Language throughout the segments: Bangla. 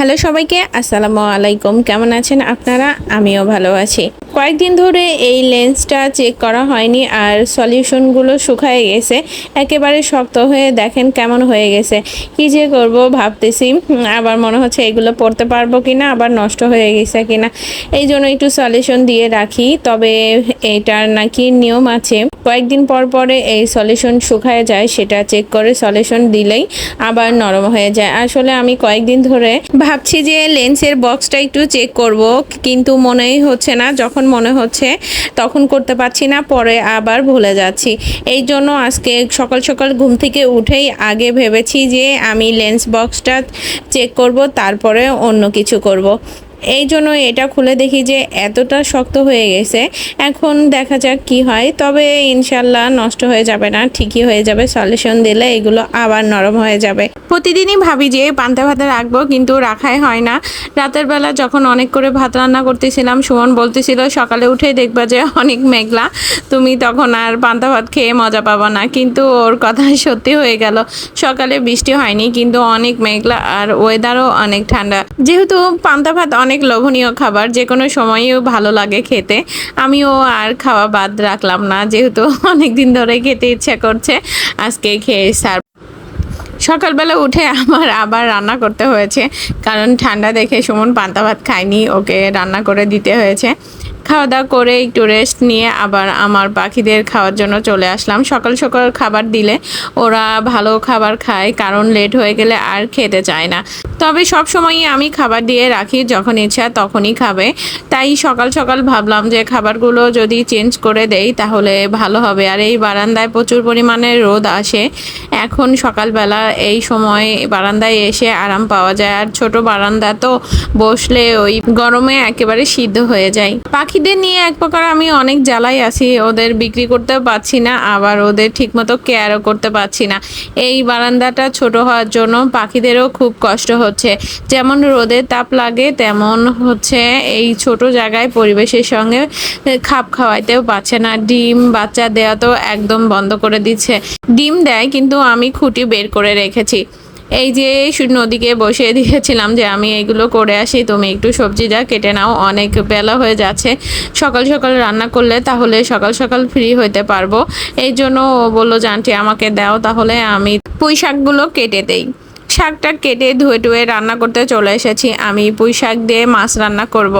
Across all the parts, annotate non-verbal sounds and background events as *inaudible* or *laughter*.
হ্যালো সবাইকে, আসসালামু আলাইকুম। কেমন আছেন আপনারা? আমিও ভালো আছি। কয়েকদিন ধরে এই লেন্সটা চেক করা হয়নি আর সলিউশনগুলো শুকায় গেছে। একেবারে শক্ত হয়ে দেখেন কেমন হয়ে গেছে। কি যে করব ভাবতেছি। আবার মনে হচ্ছে এগুলো পড়তে পারব কিনা, আবার নষ্ট হয়ে গেছে কিনা। এই জন্য একটু সলিউশন দিয়ে রাখি। তবে এটার নাকি নিয়ম আছে। কয়েকদিন পর পরে এই সলিউশন শুকায় যায়, সেটা চেক করে সলিউশন দিলেই আবার নরম হয়ে যায়। আসলে আমি কয়েকদিন ধরে ভাবছি যে লেন্সের বক্সটা একটু চেক করব, কিন্তু মনেই হচ্ছে না, যখন মনে হচ্ছে তখন করতে পারছি না, পরে আবার ভুলে যাচ্ছি এই জন্য আজকে সকাল সকাল ঘুম থেকে উঠেই আগে ভেবেছি যে আমি লেন্স বক্সটা চেক করব, তারপরে অন্য কিছু করব। এই জন্য এটা খুলে দেখি যে এতটা শক্ত হয়ে গেছে। এখন দেখা যাক কি হয়। তবে ইনশাল্লাহ নষ্ট হয়ে যাবে না, ঠিকই হয়ে যাবে। সলিউশন দিলে এগুলো আবার নরম হয়ে যাবে। প্রতিদিনই ভাবি যে পান্তা ভাতে রাখব, কিন্তু রাখাই হয় না। রাতের বেলা যখন অনেক করে ভাত রান্না করতেছিলাম, সুমন বলতেছিল, সকালে উঠে দেখবা যে অনেক মেঘলা। তুমি তখন আর পান্তা ভাত খেয়ে মজা পাবো না। কিন্তু ওর কথা সত্যি হয়ে গেল। সকালে বৃষ্টি হয়নি, কিন্তু অনেক মেঘলা আর ওয়েদারও অনেক ঠান্ডা। যেহেতু পান্তা ভাত অনেক লোভনীয় খাবার যে কোনো সময়ও ভালো লাগে খেতে। আমিও আর খাওয়া বাদ রাখলাম না, যেহেতু *laughs* অনেক দিন ধরে খেতে ইচ্ছা করছে, আজকে খেয়ে সার সকালবেলা উঠে আমার আবার রান্না করতে হয়েছে, কারণ ঠান্ডা দেখে সুমন পান্তা ভাত খায়নি, ওকে রান্না করে দিতে হয়েছে। খাওয়া দাওয়া করে একটু রেস্ট নিয়ে আবার আমার পাখিদের খাওয়ার জন্য চলে আসলাম। সকাল সকাল খাবার দিলে ওরা ভালো খাবার খায়, কারণ লেট হয়ে গেলে আর খেতে চায় না। তবে সব সময়ই আমি খাবার দিয়ে রাখি যখন ইচ্ছা তখনই খাবে। তাই সকাল সকাল ভাবলাম যে খাবারগুলো যদি চেঞ্জ করে দেই তাহলে ভালো হবে। আর এই বারান্দায় প্রচুর পরিমাণে রোদ আসে। এখন সকালবেলা এই সময় বারান্দায় এসে আরাম পাওয়া যায়। আর ছোট বারান্দা তো বসলে ওই গরমে একেবারে সিদ্ধ হয়ে যায়। পাখিদের নিয়ে এক প্রকার আমি অনেক জ্বালাই আছি, ওদের বিক্রি করতে পারছি না, আবার ওদের ঠিকমতো কেয়ারও করতে পারছি না। এই বারান্দাটা ছোট হওয়ার জন্য পাখিদেরও খুব কষ্ট হচ্ছে। যেমন রোদের তাপ লাগে, তেমন হচ্ছে এই ছোট জায়গায় পরিবেশের সঙ্গে খাপ খাওয়াইতেও পারছে না। ডিম বাচ্চা দেওয়া তো একদম বন্ধ করে দিচ্ছে। ডিম দেয়, কিন্তু আমি খুঁটি বের করে রেখেছি। এই যে নদীকে বসিয়ে দিয়েছিলাম যে আমি এগুলো করে আসি, তুমি একটু সবজিটা কেটে নাও, অনেক বেলা হয়ে যাচ্ছে। সকাল সকাল রান্না করলে তাহলে সকাল সকাল ফ্রি হইতে পারব। এই জন্য বলল, যে আমাকে দাও, তাহলে আমি পুঁই শাকগুলো কেটে দেই। শাকটা কেটে ধুয়ে টুয়ে রান্না করতে চলে এসেছি। আমি পুঁই শাক দিয়ে মাছ রান্না করব।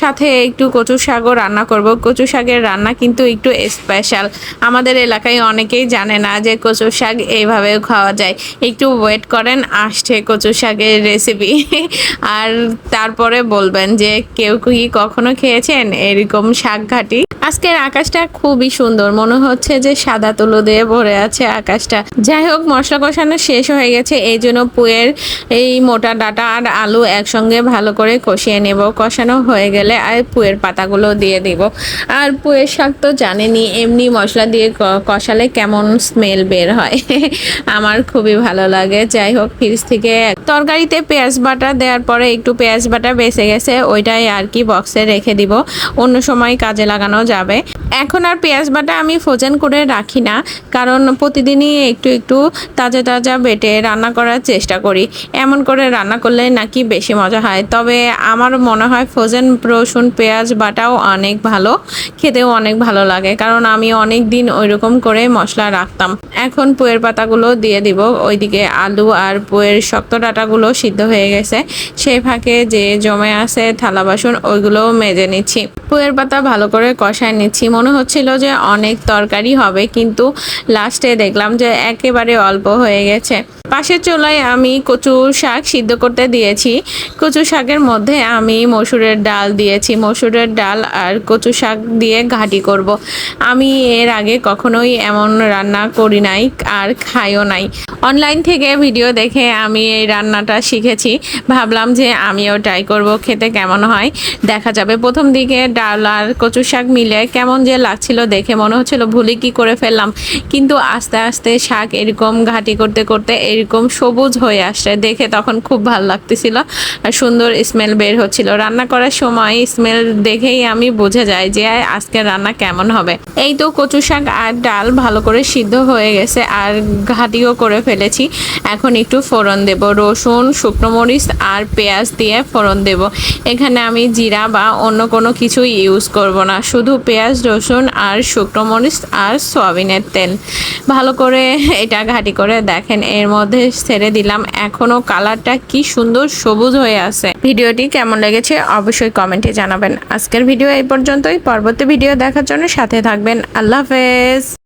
সাথে একটু কচু শাকও রান্না করব। কচু শাকের রান্না কিন্তু একটু স্পেশাল আমাদের এলাকায় অনেকেই জানে না যে কচু শাক এইভাবেও খাওয়া যায়। একটু ওয়েট করেন, আসছে কচু শাকের রেসিপি আর তারপরে বলবেন যে কেউ কি কখনো খেয়েছেন এরকম শাক ঘাটি? আজকের আকাশটা খুবই সুন্দর। মনে হচ্ছে যে সাদা তুলো দিয়ে ভরে আছে আকাশটা। যাই হোক, মশলা কষানো শেষ হয়ে গেছে। এই জন্য পুয়ের এই মোটা ডাটা আর আলু একসঙ্গে ভালো করে কষিয়ে নেব। কষানো হয়ে গেলে আর পুয়ের পাতাগুলো দিয়ে দিব। আর পুয়ের শাক তো জানেনি এমনি মশলা দিয়ে কষালে কেমন স্মেল বের হয়। *laughs* আমার খুবই ভালো লাগে। যাই হোক, ফ্রিজ থেকে তরকারিতে পেঁয়াজ বাটা দেওয়ার পরে একটু পেঁয়াজ বাটা বেঁচে গেছে, ওইটাই আর কি বক্সে রেখে দিব। অন্য সময় কাজে লাগানো যাবে। এখন আর পেঁয়াজ বাটা আমি ফ্রোজেন করে রাখি না, কারণ প্রতিদিনই একটু একটু তাজা তাজা বেটে রান্না করার চেষ্টা করি। এমন করে রান্না করলে নাকি বেশি মজা হয়। তবে আমার মনে হয় ফ্রোজেন রসুন, পেঁয়াজ বাটাও অনেক ভালো। খেতেও অনেক ভালো লাগে। কারণ আমি অনেক দিন ওইরকম করে মশলা রাখতাম। এখন পুয়ের পাতাগুলো দিয়ে দিব। ওইদিকে আলু আর পুয়ের শক্ত ডাটাগুলো সিদ্ধ হয়ে গেছে। সেই ফাঁকে যে জমে আছে থালা বাসন, ওইগুলোও মেজে নিচ্ছি। পুয়ের পাতা ভালো করে কষায় নিচ্ছি। মনে হচ্ছিল যে অনেক তরকারি হবে, কিন্তু লাস্টে দেখলাম যে একেবারে অল্প হয়ে গেছে। পাশের চোলায় আমি কচু শাক সিদ্ধ করতে দিয়েছি। কচু শাকের মধ্যে আমি মসুরের ডাল দিয়েছি। মসুরের ডাল আর কচু শাক দিয়ে ঘাটি করব। আমি এর আগে কখনোই এমন রান্না করি নাই আর খাইও নাই। অনলাইন থেকে ভিডিও দেখে আমি এই রান্নাটা শিখেছি। ভাবলাম যে আমিও ট্রাই করব, খেতে কেমন হয়। দেখা যাবে প্রথম দিকে ডাল আর কচু শাক মিলে কেমন যে লাগছিল দেখে মনে হচ্ছিল ভুলে কি করে ফেললাম। কিন্তু আস্তে আস্তে শাক এরকম ঘাটি করতে করতে এরকম সবুজ হয়ে আসছে। দেখে তখন খুব ভালো লাগতেছিল আর সুন্দর স্মেল বের হচ্ছিল। রান্না করার সময় স্মেল দেখেই আমি বুঝে যাই যে আজকে রান্না কেমন হবে। এই তো কচু শাক আর ডাল ভালো করে সিদ্ধ হয়ে গেছে আর ঘাটিও করে ফেলেছি। এখন একটু ফোড়ন দেব। রসুন, শুকনো মরিচ আর পেঁয়াজ দিয়ে ফোড়ন দেব। এখানে আমি জিরা বা অন্য কোনো কিছু ইউজ করব না। শুধু পেঁয়াজ, রসুন আর শুকনো মরিচ আর সয়াবিনের তেল। ভালো করে এটা ঘাটি করে দেখেন, এর মধ্যে ছেড়ে দিলাম। এখনও কালারটা কি সুন্দর সবুজ হয়ে আছে। ভিডিওটি কেমন লেগেছে অবশ্যই কমেন্টে জানাবেন। আজকের ভিডিও এই পর্যন্তই। পরবর্তী ভিডিও দেখার জন্য সাথে থাকবেন। আল্লাহ হাফেজ।